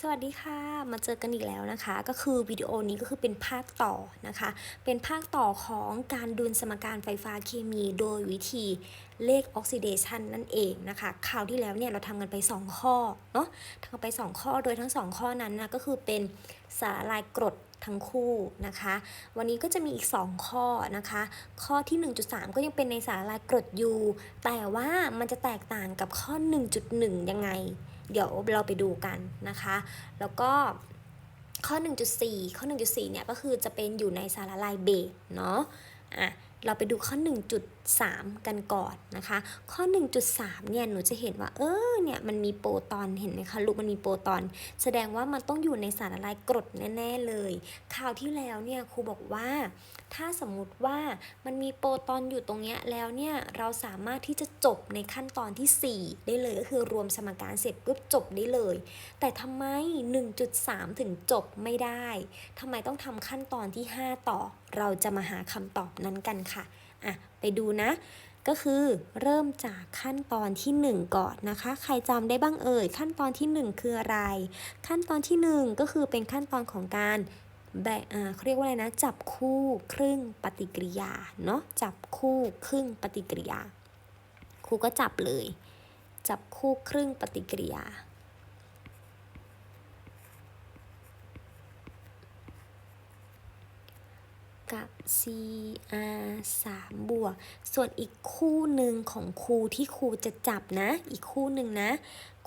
สวัสดีค่ะ มาเจอกันอีกแล้วนะคะ ก็คือวิดีโอนี้ก็คือเป็นภาคต่อนะคะ เป็นภาคต่อของการดุลสมการไฟฟ้าเคมีโดยวิธีเลขออกซิเดชันนั่นเองนะคะคราวที่แล้วเนี่ยเราทำกันไป 2 ข้อเนาะทำกันไป 2 ข้อโดยทั้ง 2 ข้อนั้นนะก็คือเป็นสารละลายกรดทั้งคู่นะคะ วันนี้ก็จะมีอีก 2 ข้อนะคะ ข้อที่ 1.3 ก็ยังเป็นในสารละลายกรดอยู่แต่ว่ามันจะแตกต่างกับข้อ 1.1 ยังไง เดี๋ยวเราไปดูกันนะคะ แล้วก็ข้อ 1.4 ข้อ 1.4 เนี่ยก็คือจะเป็นอยู่ในสารละลายเบสเนาะอะเราไปดูข้อ 3 กันก่อนนะคะ ข้อ 1.3 เนี่ยหนูจะเห็นว่าเออเนี่ยมันมีโปรตอนเห็นไหมคะลูกมันมีโปรตอน แสดงว่ามันต้องอยู่ในสารละลายกรดแน่ๆเลยคราวที่แล้วเนี่ยครูบอกว่าถ้าสมมุติว่ามันมีโปรตอนอยู่ตรงเนี้ยแล้วเนี่ยเราสามารถที่จะจบในขั้นตอนที่ 4 ได้เลยก็คือรวมสมการเสร็จปุ๊บจบได้เลย แต่ทำไม 1.3 ถึงจบไม่ได้ทำไมต้องทำขั้นตอนที่ 5 ต่อ เราจะมาหาคำตอบนั้นกันค่ะ อะไปดูนะ ก็คือเริ่มจากขั้นตอนที่ 1 ก่อนนะคะ ใครจำได้บ้างเอ่ย ขั้นตอนที่ 1 คืออะไร ขั้นตอนที่ 1 ก็คือเป็นขั้นตอนของการแบ่งอ่าเขาเรียกว่าอะไรนะ จับคู่ครึ่งปฏิกิริยา เนาะ จับคู่ครึ่งปฏิกิริยา ครูก็จับเลย จับคู่ครึ่งปฏิกิริยา กับ CR 3 บวก ส่วนอีกคู่หนึ่งของครูที่ครูจะจับนะ อีกคู่หนึ่งนะ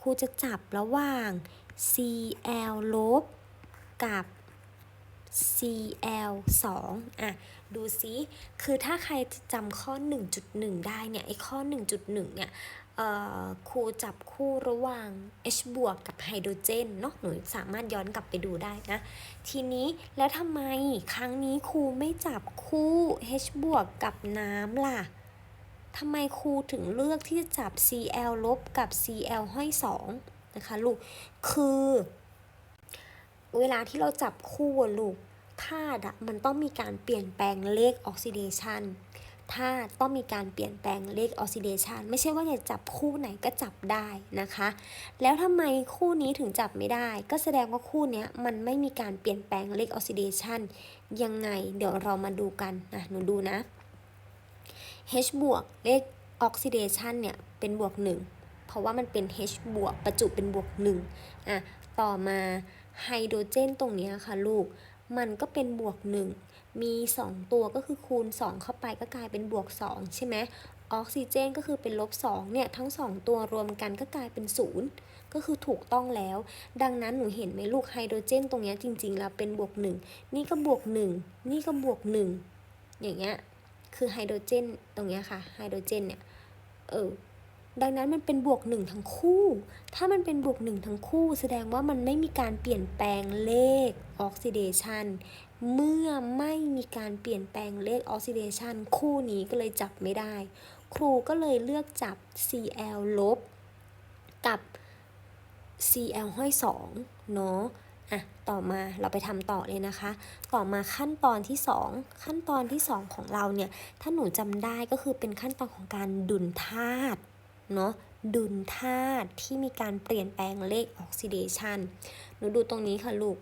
ครูจะจับระหว่าง CL ลบกับ CL 2อะ ดูซิ คือถ้าใครจำข้อ 1.1 ได้เนี่ย ไอ้ข้อ 1.1 เนี่ย ครูจับคู่ระหว่าง H บวกกับไฮโดรเจนเนาะหนูสามารถย้อนกลับไปดูได้นะ ทีนี้แล้วทำไมครั้งนี้ครูไม่จับคู่ H บวกกับน้ำล่ะทำไมครูถึงเลือกที่จะจับ Cl ลบกับ Cl ห้อย2นะคะลูก คือ เวลาที่เราจับคู่ลูกธาตุมันต้องมีการเปลี่ยนแปลงเลขออกซิเดชัน ธาตุต้องมีการเปลี่ยนแปลงเลขออกซิเดชันไม่ใช่ว่าจะจับคู่ไหนก็จับได้นะคะ แล้วทำไมคู่นี้ถึงจับไม่ได้ ก็แสดงว่าคู่นี้มันไม่มีการเปลี่ยนแปลงเลขออกซิเดชันยังไง เดี๋ยวเรามาดูกันนะหนูดูนะ H บวกเลขออกซิเดชันเนี่ยเป็นบวก 1 เพราะว่ามันเป็น H บวกประจุเป็นบวก1อะต่อมาไฮโดรเจนตรงนี้ค่ะลูก มันก็เป็นบวก 1 มี 2 ตัวก็คือคูณ 2 เข้าไปก็กลายเป็นบวก 2 ใช่ไหมออกซิเจนก็คือเป็นลบ2เนี่ยทั้ง 2 ตัวรวมกันก็กลายเป็น 0 ก็คือถูกต้องแล้ว ดังนั้นหนูเห็นไหมลูกไฮโดรเจนตรงนี้จริง ๆ แล้วเป็นบวก 1 นี่ก็บวก 1 นี่ก็บวก 1 อย่างเงี้ยคือไฮโดรเจนตรงนี้ค่ะไฮโดรเจนเนี่ยเออดังนั้นมันเป็นบวกหนึ่งทั้งคู่ ถ้ามันเป็นบวกหนึ่งทั้งคู่ แสดงว่ามันไม่มีการเปลี่ยนแปลงเลขออกซิเดชัน เมื่อไม่มีการเปลี่ยนแปลงเลขออกซิเดชันคู่นี้ก็เลยจับไม่ได้ ครูก็เลยเลือกจับ Cl ลบ กับ Cl ห้อย2เนาะอะต่อมาเราไปทำต่อเลยนะคะ ต่อมาขั้นตอนที่ 2 ขั้นตอนที่ 2 ของเราเนี่ย ถ้าหนูจำได้ก็คือเป็นขั้นตอนของการดุลธาตุเนาะดุลธาตุที่มีการเปลี่ยนแปลงเลขออกซิเดชันหนูดูตรงนี้ค่ะลูก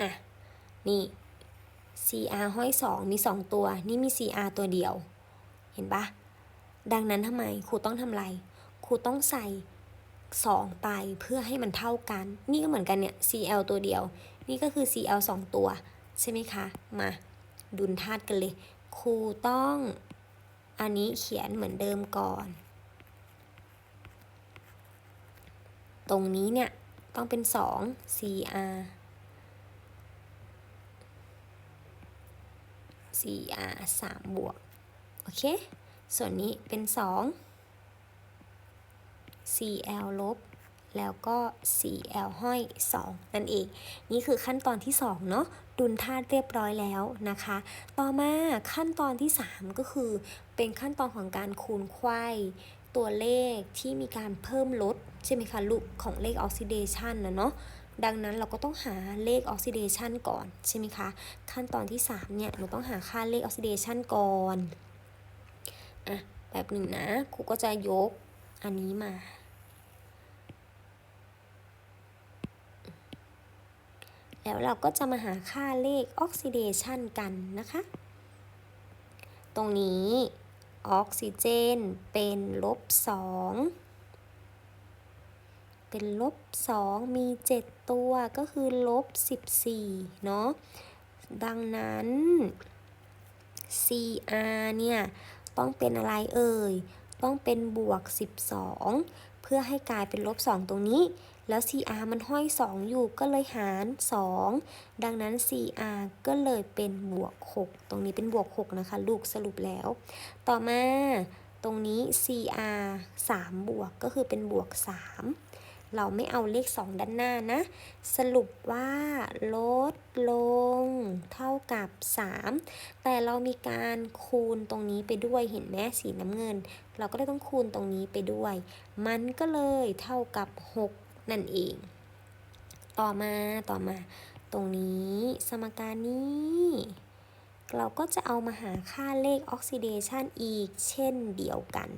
อะ นี่ CR ห้อย2มี2ตัว นี่มี CR ตัวเดียว เห็นปะดังนั้นทำไมครูต้องทำไร ครูต้องใส่2ไปเพื่อให้มันเท่ากัน นี่ก็เหมือนกันเนี่ย Cl ตัวเดียว นี่ก็คือ Cl 2ตัว ใช่ไหมคะ มา ดุลธาตุกันเลย ครูต้องอันนี้เขียนเหมือนเดิมก่อน ตรงนี้เนี่ย ต้องเป็น 2 Cr Cr 3 บวก โอเค ส่วนนี้เป็น 2 Cl ลบ แล้วก็ Cl ห้อย 2 นั่นเอง นี่คือขั้นตอนที่ 2 เนาะดุลธาตุเรียบร้อยแล้วนะคะ ต่อมาขั้นตอนที่ 3 ก็คือ เป็นขั้นตอนของการคูณไขว้ตัวเลขที่มีการเพิ่มลด ใช่ไหมคะลูกของเลขออกซิเดชันนะเนาะ ดังนั้นเราก็ต้องหาเลขออกซิเดชันก่อนใช่ไหมคะ ขั้นตอนที่ 3 เนี่ยหนูต้องหาค่าเลขออกซิเดชันก่อนอะแบบหนึ่งนะครูก็จะยกอันนี้มาแล้วเราก็จะมาหาค่าเลขออกซิเดชันกันนะคะ ตรงนี้ออกซิเจนเป็นลบ2 เป็นลบสองมี 7 ตัวก็คือลบ 14 เนาะ ดังนั้น Cr เนี่ย ต้องเป็นอะไรเอ่ย ต้องเป็นบวก 12 เพื่อให้กลายเป็นลบ 2 ตรงนี้ แล้ว Cr มันห้อย 2 อยู่ก็เลยหาร 2 ดังนั้น Cr ก็เลยเป็นบวก 6 ตรงนี้เป็นบวก 6 นะคะ ลูกสรุปแล้ว ต่อมาตรงนี้ Cr 3 บวกก็คือเป็นบวก 3 เราไม่เอาเลข 2 ด้านหน้านะ สรุปว่าลดลงเท่ากับ 3 แต่เรามีการคูณตรงนี้ไปด้วยเห็นไหมสีน้ำเงิน เราก็เลยต้องคูณตรงนี้ไปด้วย มันก็เลยเท่ากับ 6 นั่นเอง ต่อมาต่อมา ตรงนี้สมการนี้เราก็จะเอามาหาค่าเลขออกซิเดชันอีกเช่นเดียวกัน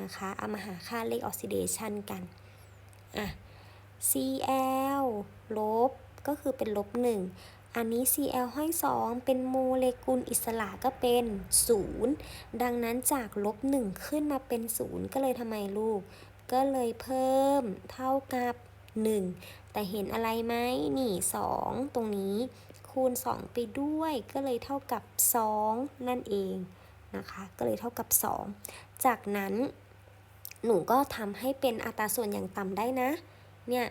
นะคะ เอามาหาค่าเลขออกซิเดชันกัน อะ Cl ลบ ก็คือเป็นลบ1อันนี้ Cl ห้อย2เป็นโมเลกุลอิสระก็เป็น 0 ดังนั้นจากลบ1ขึ้นมาเป็น 0 ก็เลยทำไมลูก ก็เลยเพิ่มเท่ากับ 1 แต่เห็นอะไรไหมนี่ 2 ตรงนี้ คูณ 2 ไปด้วยก็เลยเท่ากับ 2 นั่นเองนะคะ ก็เลยเท่ากับ 2 จากนั้น หนูก็ทำให้เป็นอัตราส่วนอย่างต่ำได้นะ เนี่ย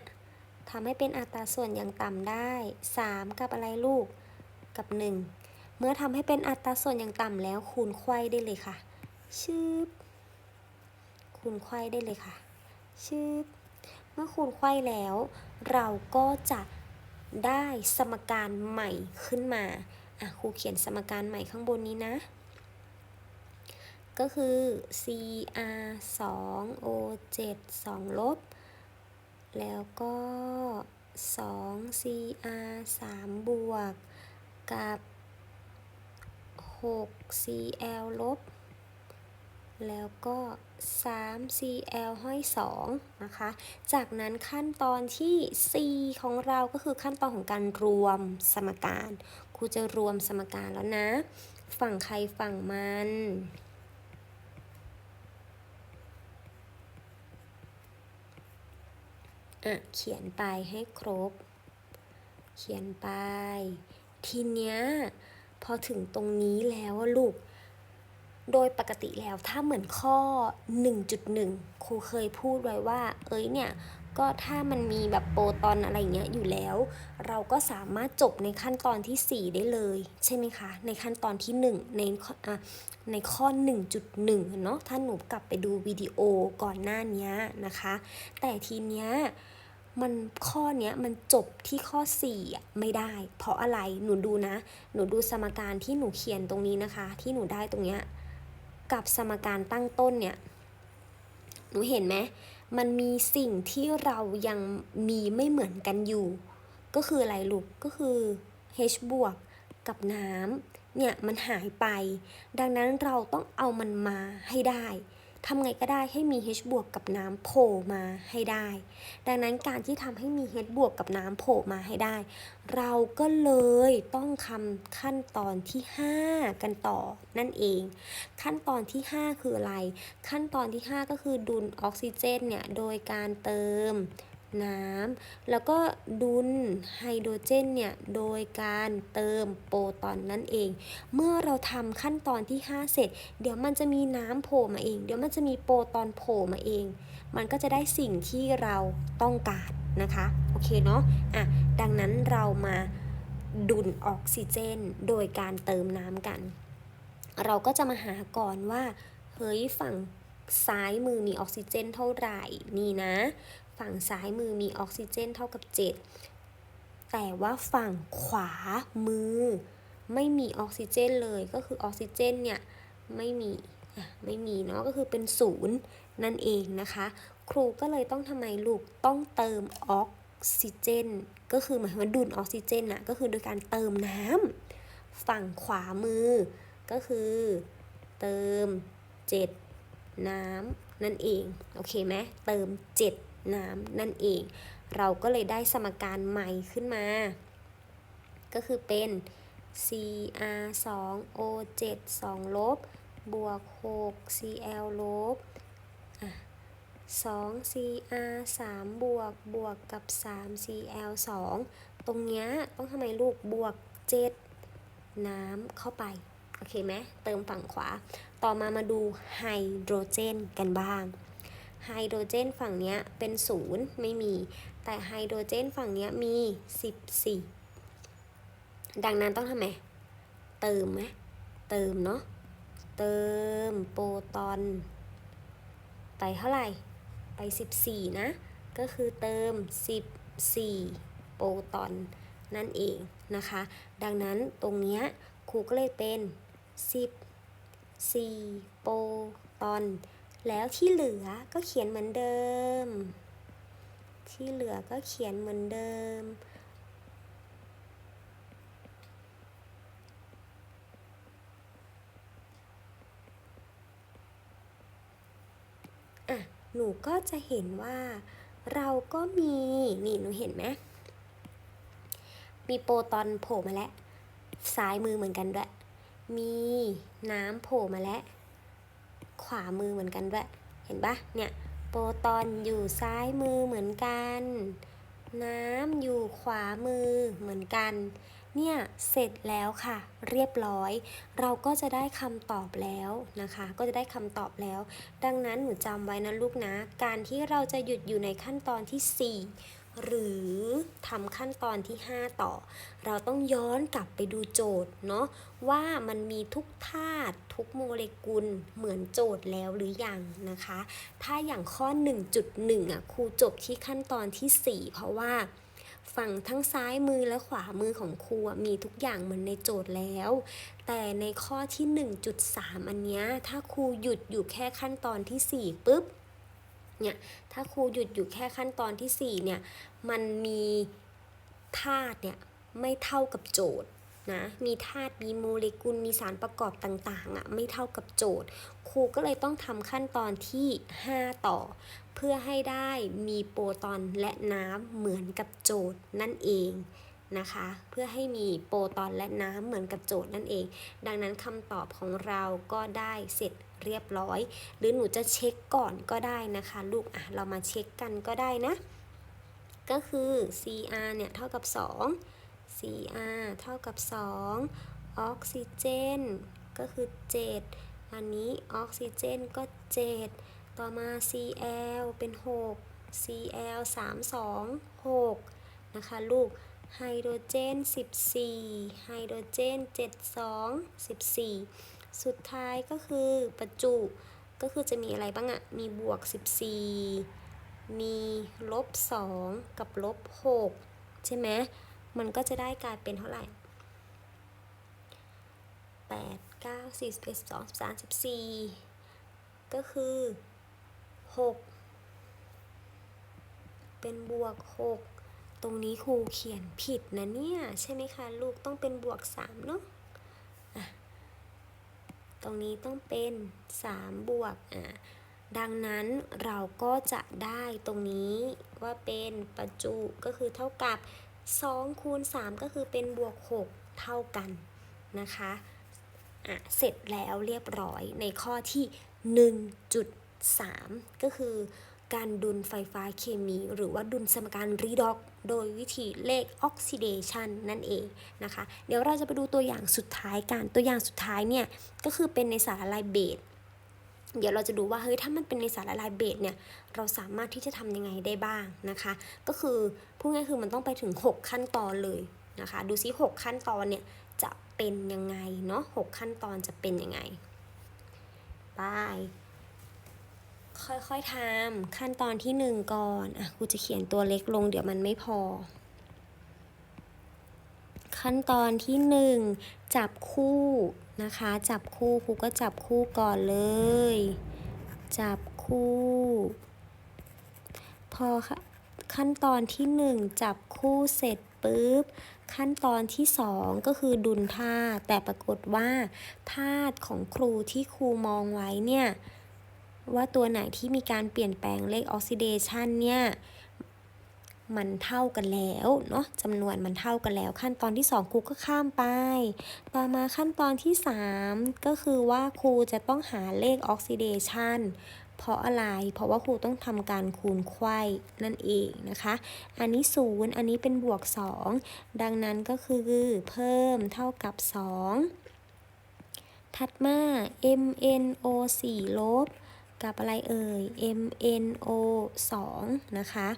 ทำให้เป็นอัตราส่วนอย่างต่ำได้ 3 กับอะไรลูก กับ 1 เมื่อทำให้เป็นอัตราส่วนอย่างต่ำแล้วคูณไขว้ได้เลยค่ะ ชืบคูณไขว้ได้เลยค่ะ ชืบเมื่อคูณไขว้แล้ว เราก็จะได้สมการใหม่ขึ้นมา อะครูเขียนสมการใหม่ข้างบนนี้นะ ก็คือ cr 2 o 7 2ลบ แล้วก็ 2 cr 3บวก กับ 6 cl ลบ แล้วก็3 cl ห้อย2นะคะ จากนั้นขั้นตอนที่ c ของเราก็คือขั้นตอนของการรวมสมการ ครูจะรวมสมการแล้วนะ ฝั่งใครฝั่งมัน อะเขียนไปให้ครบ เขียนไป ทีเนี้ยพอถึงตรงนี้แล้วลูก โดยปกติแล้วถ้าเหมือนข้อ 1.1 ครูเคยพูดไว้ว่า เอ้ยเนี่ย ก็ถ้ามันมีแบบโปรตอนอะไรเงี้ยอยู่แล้ว เราก็สามารถจบในขั้นตอนที่ 4 ได้เลย ใช่ไหมคะ ในขั้นตอนที่ 1 ในในข้อ 1.1 เนาะถ้าหนูกลับไปดูวิดีโอก่อนหน้านี้นะคะ แต่ทีเนี้ย มันข้อเนี้ยมันจบที่ข้อ4อะไม่ได้ เพราะอะไรหนูดูนะ หนูดูสมการที่หนูเขียนตรงนี้นะคะ ที่หนูได้ตรงเนี้ยกับสมการตั้งต้นเนี่ยหนูเห็นไหมมันมีสิ่งที่เรายังมีไม่เหมือนกันอยู่ ก็คืออะไรลูกก็คือ h บวกกับน้ำเนี่ยมันหายไป ดังนั้นเราต้องเอามันมาให้ได้ ทำไงก็ได้ให้มี H บวกกับน้ำโผล่มาให้ได้ ดังนั้นการที่ทำให้มี H บวกกับน้ำโผล่มาให้ได้ เราก็เลยต้องทำขั้นตอนที่ 5 กันต่อนั่นเอง ขั้นตอนที่ 5 คืออะไร ขั้นตอนที่ 5 ก็คือดุลออกซิเจนเนี่ยโดยการเติม น้ำแล้วก็ดุลไฮโดรเจนเนี่ยโดยการเติมโปรตอนนั่นเอง เมื่อเราทำขั้นตอนที่ 5 เสร็จ เดี๋ยวมันจะมีน้ำโผล่มาเอง เดี๋ยวมันจะมีโปรตอนโผล่มาเอง มันก็จะได้สิ่งที่เราต้องการนะคะ โอเคเนาะอะดังนั้นเรามาดุลออกซิเจน โดยการเติมน้ำกัน เราก็จะมาหาก่อนว่า เฮ้ยฝั่งซ้ายมือมีออกซิเจนเท่าไหร่ นี่นะ ฝั่งซ้ายมือมีออกซิเจนเท่ากับ 7 แต่ว่าฝั่งขวามือ ไม่มีออกซิเจนเลยก็คือออกซิเจนเนี่ยไม่มีไม่มีเนาะก็คือเป็นศูนย์นั่นเองนะคะ ครูก็เลยต้องทำไมลูกต้องเติมออกซิเจน ก็คือหมายว่าดุลออกซิเจนอะก็คือโดยการเติมน้ำฝั่งขวามือ ก็คือเติม 7 น้ำนั่นเอง โอเคไหมเติม 7 น้ำนั่นเอง เราก็เลยได้สมการใหม่ขึ้นมา ก็คือเป็น cr 2 o 7 2ลบบวก6 cl ลบอะ2 cr 3บวกบวกกับ 3 cl 2ตรงเนี้ยต้องทำไมลูกบวก 7 น้ำเข้าไป โอเคไหมเติมฝั่งขวา ต่อมามาดูไฮโดรเจนกันบ้าง ไฮโดรเจนฝั่งนี้เป็นศูนย์ไม่มี แต่ไฮโดรเจนฝั่งนี้มี 14 ดังนั้นต้องทำไงเติมไหมเติมเนาะ เติมโปรตอน ไปเท่าไหร่ ไป 14 นะ ก็คือเติม 14 โปรตอนนั่นเองนะคะ ดังนั้นตรงนี้ครูก็เลยเป็น14โปรตอน แล้วที่เหลือก็เขียนเหมือนเดิม ที่เหลือก็เขียนเหมือนเดิม อะ หนูก็จะเห็นว่า เราก็มี นี่หนูเห็นไหม มีโปรตอนโผล่มาแล้ว ซ้ายมือเหมือนกันด้วย มีน้ำโผล่มาแล้ว ขวามือเหมือนกันด้วย เห็นปะเนี่ย โปรตอนอยู่ซ้ายมือเหมือนกัน น้ำอยู่ขวามือเหมือนกัน เนี่ยเสร็จแล้วค่ะ เรียบร้อย เราก็จะได้คำตอบแล้วนะคะ ก็จะได้คำตอบแล้ว ดังนั้นหนูจำไว้นะลูกนะ การที่เราจะหยุดอยู่ในขั้นตอนที่ 4 หรือทำขั้นตอนที่ 5 ต่อ เราต้องย้อนกลับไปดูโจทย์เนาะว่ามันมีทุกธาตุทุกโมเลกุลเหมือนโจทย์แล้วหรือยังนะคะ ถ้าอย่างข้อ 1.1อะครูจบที่ขั้นตอนที่ 4 เพราะว่าฝั่งทั้งซ้ายมือและขวามือของครูมีทุกอย่างเหมือนในโจทย์แล้ว แต่ในข้อที่ 1.3 อันเนี้ยถ้าครูหยุดอยู่แค่ขั้นตอนที่ 4 ปุ๊บ เนี่ยถ้าครูหยุดอยู่แค่ขั้นตอนที่ 4 เนี่ย มันมีธาตุเนี่ยไม่เท่ากับโจทย์นะมีธาตุมีโมเลกุลมีสารประกอบต่างๆอะ่ะไม่เท่ากับโจทย์ ครูก็เลยต้องทำขั้นตอนที่ 5 ต่อ เพื่อให้ได้มีโปรตอนและน้ำเหมือนกับโจทย์นั่นเองนะคะ เพื่อให้มีโปรตอนและน้ำเหมือนกับโจทย์นั่นเอง ดังนั้นคำตอบของเราก็ได้เสร็จ เรียบร้อย หรือหนูจะเช็คก่อนก็ได้นะคะ ลูกอะเรามาเช็คกันก็ได้นะ ก็คือ CR เนี่ยเท่ากับ 2 CR เท่ากับ 2 ออกซิเจน ก็คือ 7 อันนี้ออกซิเจนก็ 7 ต่อมา Cl เป็น 6 Cl 3 2 6 นะคะลูกไฮโดรเจน 14 ไฮโดรเจน 7 2 14 สุดท้ายก็คือประจุก็คือจะมีอะไรบ้างอะมีบวก 14 มีลบ 2 กับลบ 6 ใช่ไหมมันก็จะได้กลายเป็นเท่าไหร่ 8 9 4 1 2 3 14 ก็คือ 6 เป็นบวก 6 ตรงนี้ครูเขียนผิดนะเนี่ย ใช่ไหมคะ ลูกต้องเป็นบวก 3 เนาะอะ ตรงนี้ต้องเป็น3บวกอะดังนั้นเราก็จะได้ตรงนี้ว่าเป็นประจุก็คือเท่ากับ2คูณ3ก็คือเป็นบวก 6 เท่ากันนะคะอะเสร็จแล้วเรียบร้อยในข้อที่ 1.3 ก็คือ การดุลไฟฟ้าเคมี หรือว่าดุลสมการรีด็อก โดยวิธีเลขออกซิเดชันนั่นเองนะคะ เดี๋ยวเราจะไปดูตัวอย่างสุดท้ายกันตัวอย่างสุดท้ายเนี่ย ก็คือเป็นในสารละลายเบสเดี๋ยวเราจะดูว่าเฮ้ยถ้ามันเป็นในสารละลายเบสเนี่ยเราสามารถที่จะทำยังไงได้บ้างนะคะ ก็คือพูดง่ายๆคือมันต้องไปถึง 6 ขั้นตอนเลยนะคะ ดูซิ 6 ขั้นตอนเนี่ยจะเป็นยังไงเนาะ6ขั้นตอนจะเป็นยังไงไป ค่อยๆทำขั้นตอนที่1ก่อน อะครูจะเขียนตัวเล็กลงเดี๋ยวมันไม่พอ ขั้นตอนที่1จับคู่นะคะ จับคู่ครูก็จับคู่ก่อนเลย จับคู่ พอค่ะขั้นตอนที่1จับคู่เสร็จปุ๊บขั้นตอนที่ 2 ก็คือดุลธาแต่ปรากฏว่าธาตุของครูที่ครูมองไว้เนี่ย ว่าตัวไหนที่มีการเปลี่ยนแปลงเลขออกซิเดชันเนี่ยมันเท่ากันแล้วเนาะจำนวนมันเท่ากันแล้ว ขั้นตอนที่ 2 ครูก็ข้ามไป ต่อมาขั้นตอนที่ 3 ก็คือว่าครูจะต้องหาเลขออกซิเดชันเพราะอะไร เพราะว่าครูต้องทำการคูณไขว้นั่นเองนะคะ อันนี้ 0 อันนี้เป็นบวก 2 ดังนั้นก็คือเพิ่มเท่ากับ 2 ถัดมา MnO 4 ลบ กับอะไรเอ่ย MnO 2นะคะ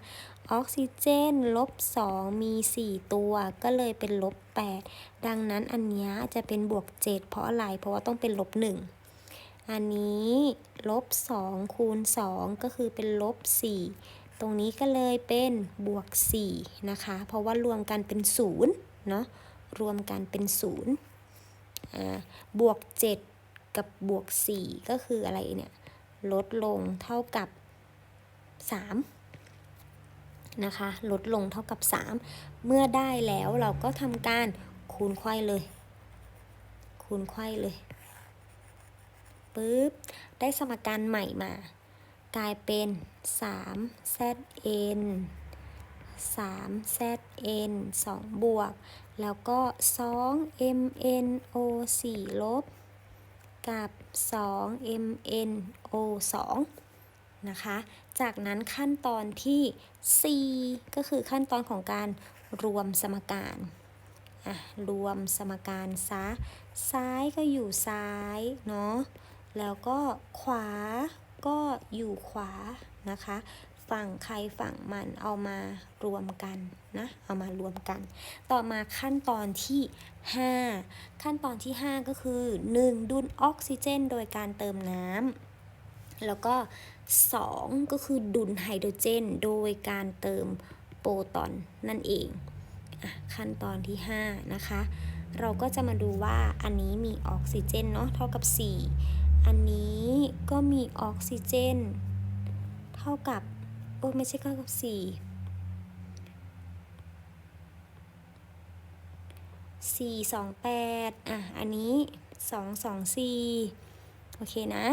ออกซิเจนลบ 2 มี 4 ตัวก็เลยเป็นลบ 8 ดังนั้นอันนี้จะเป็นบวก 7 เพราะอะไร เพราะว่าต้องเป็นลบ 1 อันนี้ลบ 2 คูณ 2 ก็คือเป็นลบ 4 ตรงนี้ก็เลยเป็นบวก 4 นะคะ เพราะว่ารวมกันเป็น 0 เนาะรวมกันเป็น 0 บวก 7 กับบวก 4 ก็คืออะไรเนี่ย ลดลงเท่ากับ 3 นะคะ ลดลงเท่ากับ 3 เมื่อได้แล้วเราก็ทำการคูณไขว้เลย คูณไขว้เลยปุ๊บ ได้สมการใหม่มา กลายเป็น 3 zn 3 zn 2 บวก แล้วก็ 2 mno 4ลบ กับ 2 mno 2 นะคะ จากนั้นขั้นตอนที่ 4 ก็คือขั้นตอนของการรวมสมการอะรวมสมการซะซ้ายก็อยู่ซ้ายเนาะ แล้วก็ขวาก็อยู่ขวานะคะ ฝั่งใครฝั่งมันเอามารวมกัน นะเอามารวมกัน ต่อมาขั้นตอนที่ 5 ขั้นตอนที่ 5 ก็คือ 1. ดุลออกซิเจน โดยการเติมน้ำแล้วก็ 2 ก็คือดุลไฮโดรเจน โดยการเติมโปรตอนนั่นเองอะขั้นตอนที่ 5 นะคะ เราก็จะมาดูว่าอันนี้มีออกซิเจนเนาะเท่ากับ 4 อันนี้ก็มีออกซิเจน เท่ากับ โอ้ไม่ใช่เท่ากับ 4 4 2 8อะ อันนี้2 2 4โอเคนะ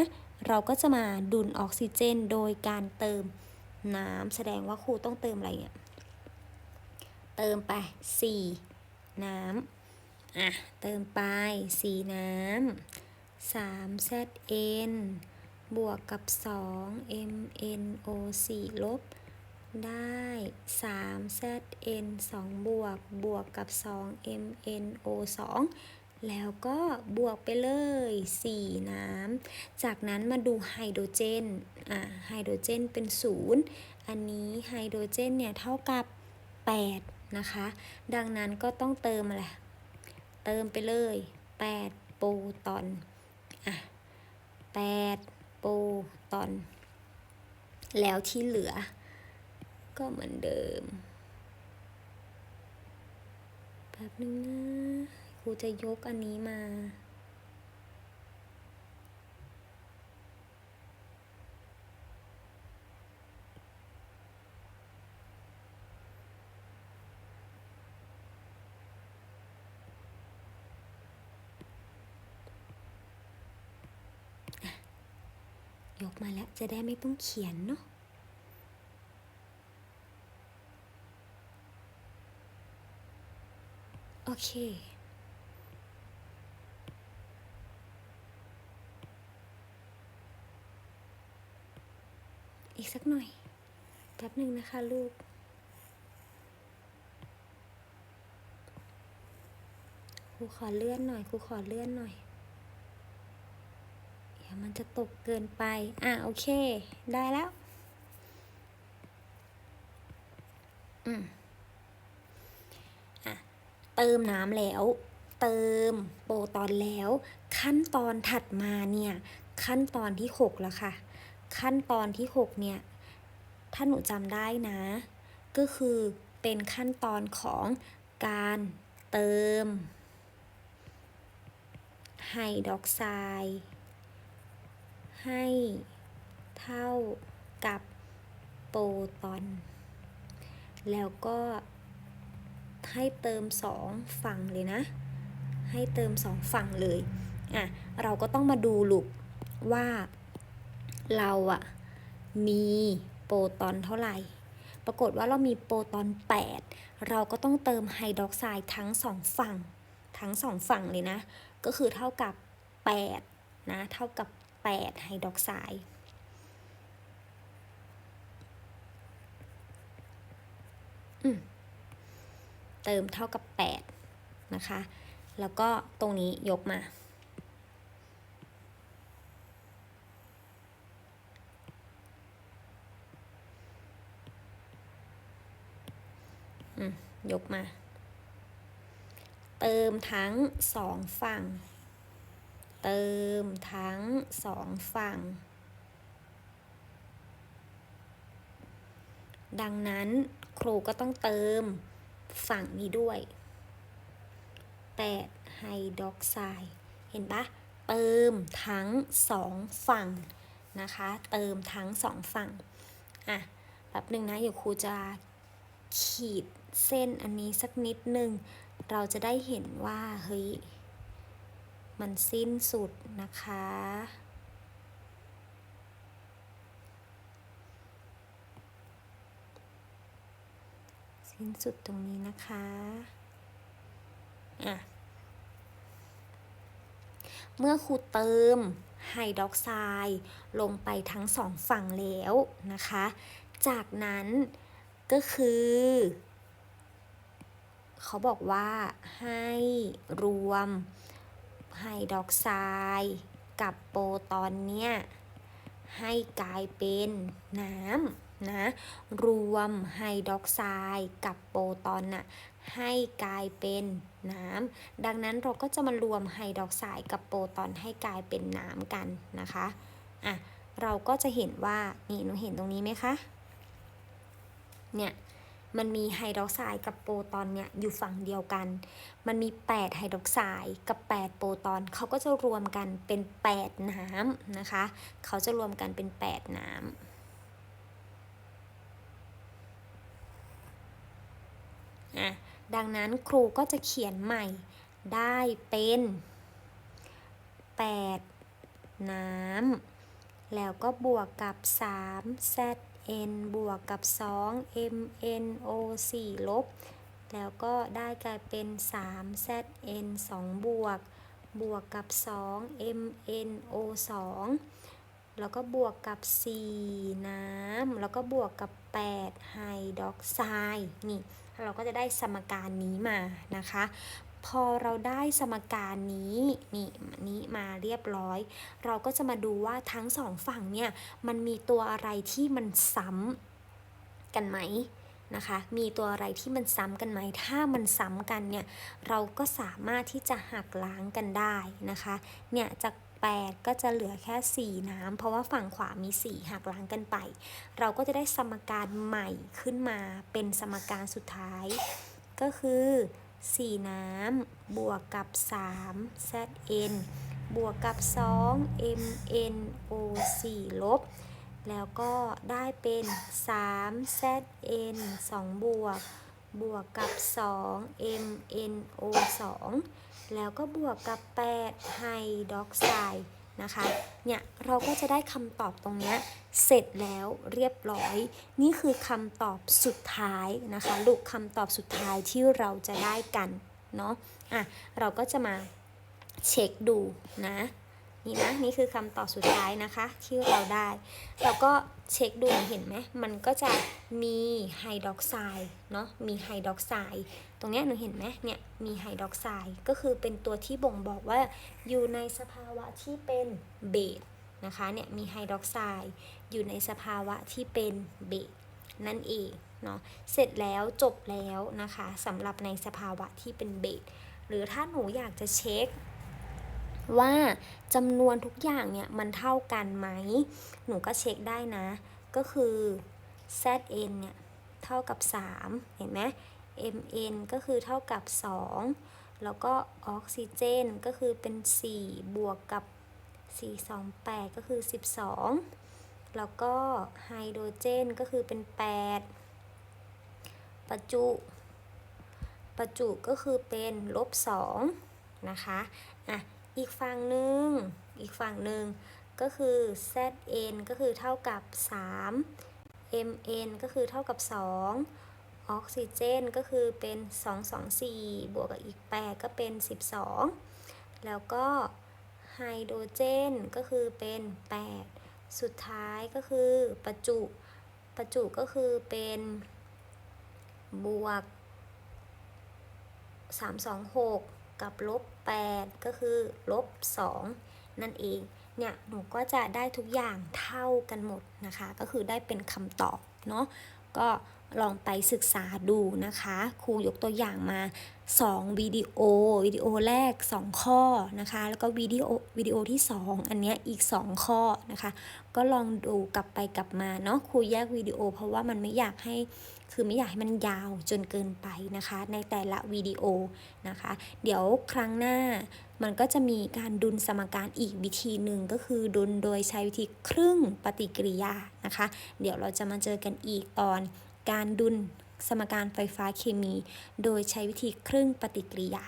เราก็จะมาดุลออกซิเจนโดยการเติมน้ำแสดงว่าครูต้องเติมอะไรเนี่ยเติมไป4น้ำอะ เติมไป4น้ำ3 zn บวกกับ2 mno 4ลบ ได้ 3 zn 2 บวก บวกกับ 2 mno 2 แล้วก็บวกไปเลย 4 น้ำ จากนั้นมาดูไฮโดรเจน อะไฮโดรเจนเป็น 0 อันนี้ไฮโดรเจนเนี่ยเท่ากับ 8 นะคะ ดังนั้นก็ต้องเติมอะไร เติมไปเลย 8 โปรตอน อะ 8 โปรตอน แล้วที่เหลือ ก็เหมือนเดิมแป๊บนึงนะครูจะยกอันนี้มายกมาแล้วจะได้ไม่ต้องเขียนเนาะ โอ เค อีกสักหน่อยแป๊บหนึ่งนะคะลูก ครูขอเลื่อนหน่อยครูขอเลื่อนหน่อย เดี๋ยวมันจะตกเกินไป อะโอเค ได้แล้ว อืม ติมน้ำแล้ว เติมโปรตอนแล้ว ขั้นตอนถัดมาเนี่ยขั้นตอนที่ 6 แล้วค่ะ ขั้นตอนที่ 6 เนี่ย ถ้าหนูจำได้นะ ก็คือเป็นขั้นตอนของการเติมไฮดรอกไซด์ให้เท่ากับโปรตอน แล้วก็ ให้เติมสองฝั่งเลยนะ ให้เติมสองฝั่งเลยอะเราก็ต้องมาดูลูกว่าเราอะมีโปรตอนเท่าไหร่ ปรากฏว่าเรามีโปรตอน 8 เราก็ต้องเติมไฮดรอกไซด์ทั้งสองฝั่ง ทั้งสองฝั่งเลยนะ ก็คือเท่ากับ 8 นะ เท่ากับ 8 ไฮดรอกไซด์อืม เติมเท่ากับ 8 นะคะ แล้วก็ตรงนี้ยกมาอยกมา เติมทั้งสองฝั่ง เติมทั้งสองฝั่งดังนั้นครูก็ต้องเติม ฝั่งนี้ด้วย 8 ไฮดรอกไซด์เห็นปะเติมทั้งสองฝั่งนะคะ เติมทั้งสองฝั่ง อะแบบหนึ่งนะ เดี๋ยวครูจะขีดเส้นอันนี้สักนิดหนึ่งเราจะได้เห็นว่า เฮ้ย มันสิ้นสุดนะคะ สิ้ นสุดตรงนี้นะคะ อะ เมื่อครูเติมไฮดรอกไซด์ลงไปทั้งสองฝั่งแล้วนะคะ จากนั้นก็คือ เขาบอกว่าให้รวมไฮดรอกไซด์กับโปรตอนเนี้ยให้กลายเป็นน้ำ นะ รวมไฮดรอกไซด์กับโปรตอนน่ะให้กลายเป็นน้ำ ดังนั้นเราก็จะมารวมไฮดรอกไซด์กับโปรตอนให้กลายเป็นน้ำกันนะคะอะเราก็จะเห็นว่า นี่หนูเห็นตรงนี้ไหมคะ เนี่ย มันมีไฮดรอกไซด์กับโปรตอนเนี่ยอยู่ฝั่งเดียวกัน มันมี 8 ไฮดรอกไซด์กับ 8 โปรตอน เขาก็จะรวมกันเป็น 8 น้ำนะคะ เขาจะรวมกันเป็น 8 น้ำอะ ดังนั้นครูก็จะเขียนใหม่ได้เป็น 8 น้ำ แล้วก็บวกกับ 3 z n บวกกับ 2 m n o 4ลบ แล้วก็ได้กลายเป็น 3 z n 2 บวก บวกกับ 2 m n o 2แล้วก็บวกกับ 4 น้ำ แล้วก็บวกกับ 8 ไฮดรอกไซด์นี่ เราก็จะได้สมการนี้มานะคะ พอเราได้สมการนี้นี่นี้มาเรียบร้อย เราก็จะมาดูว่าทั้งสองฝั่งเนี่ยมันมีตัวอะไรที่มันซ้ำกันไหมนะคะ มีตัวอะไรที่มันซ้ำกันไหม ถ้ามันซ้ำกันเนี่ย เราก็สามารถที่จะหักล้างกันได้นะคะ เนี่ยจาก 8 ก็จะเหลือแค่ 4 น้ำ เพราะว่าฝั่งขวามี 4หักล้างกันไป เราก็จะได้สมการใหม่ขึ้นมาเป็นสมการสุดท้าย ก็คือ 4 น้ำ บวกกับ 3 zn บวกกับ 2 mno 4ลบ แล้วก็ได้เป็น3 zn 2 บวก บวกกับ 2 mno 2 แล้วก็บวกกับ8ไฮดรอกไซด์นะคะ เนี่ยเราก็จะได้คำตอบตรงเนี้ยเสร็จแล้วเรียบร้อย นี่คือคำตอบสุดท้ายนะคะลูกคำตอบสุดท้ายที่เราจะได้กันเนาะอะเราก็จะมาเช็คดูนะ นี่นะนี่คือคำตอบสุดท้ายนะคะที่เราได้ เราก็เช็คดูเห็นไหมมันก็จะมีไฮดรอกไซด์เนาะมีไฮดรอกไซด์ตรงนี้หนูเห็นไหมเนี่ยมีไฮดรอกไซด์ก็คือเป็นตัวที่บ่งบอกว่าอยู่ในสภาวะที่เป็นเบสนะคะเนี่ยมีไฮดรอกไซด์อยู่ในสภาวะที่เป็นเบสนั่นเองเนาะเสร็จแล้วจบแล้วนะคะสำหรับในสภาวะที่เป็นเบสหรือถ้าหนูอยากจะเช็ค ว่าจำนวนทุกอย่างเนี่ยมันเท่ากันไหม หนูก็เช็คได้นะ ก็คือ zn เนี่ยเท่ากับ 3 เห็นไหม mn ก็คือเท่ากับ 2 แล้วก็ออกซิเจนก็คือเป็น 4 บวกกับ 4 2 8 ก็คือ 12 แล้วก็ไฮโดรเจนก็คือเป็น 8 ประจุ ประจุก็คือเป็นลบ2นะคะ อะ อีกฝั่งหนึ่งอีกฝั่งหนึ่งก็คือ zn ก็คือเท่ากับ 3 Mn ก็คือเท่ากับ 2 ออกซิเจนก็คือเป็น 2 2 4 บวกกับอีก 8 ก็เป็น 12 แล้วก็ไฮโดรเจนก็คือเป็น 8 สุดท้ายก็คือประจุ ประจุก็คือเป็นบวก 326 กับลบ8ก็คือลบ2นั่นเอง เนี่ยหนูก็จะได้ทุกอย่างเท่ากันหมดนะคะ ก็คือได้เป็นคำตอบเนาะก็ ลองไปศึกษาดูนะคะ ครูยกตัวอย่างมา 2 วิดีโอ วิดีโอแรก 2 ข้อนะคะ แล้วก็วิดีโอวิดีโอที่ 2 อันเนี้ยอีก 2 ข้อนะคะ ก็ลองดูกลับไปกลับมาเนาะครูแยกวิดีโอ เพราะว่ามันไม่อยากให้คือไม่อยากให้มันยาวจนเกินไปนะคะ ในแต่ละวิดีโอนะคะ เดี๋ยวครั้งหน้ามันก็จะมีการดุลสมการอีกวิธีหนึ่งก็คือดุลโดยใช้วิธีครึ่งปฏิกิริยานะคะ เดี๋ยวเราจะมาเจอกันอีกตอน การดุลสมการไฟฟ้าเคมี โดยใช้วิธีครึ่งปฏิกิริยา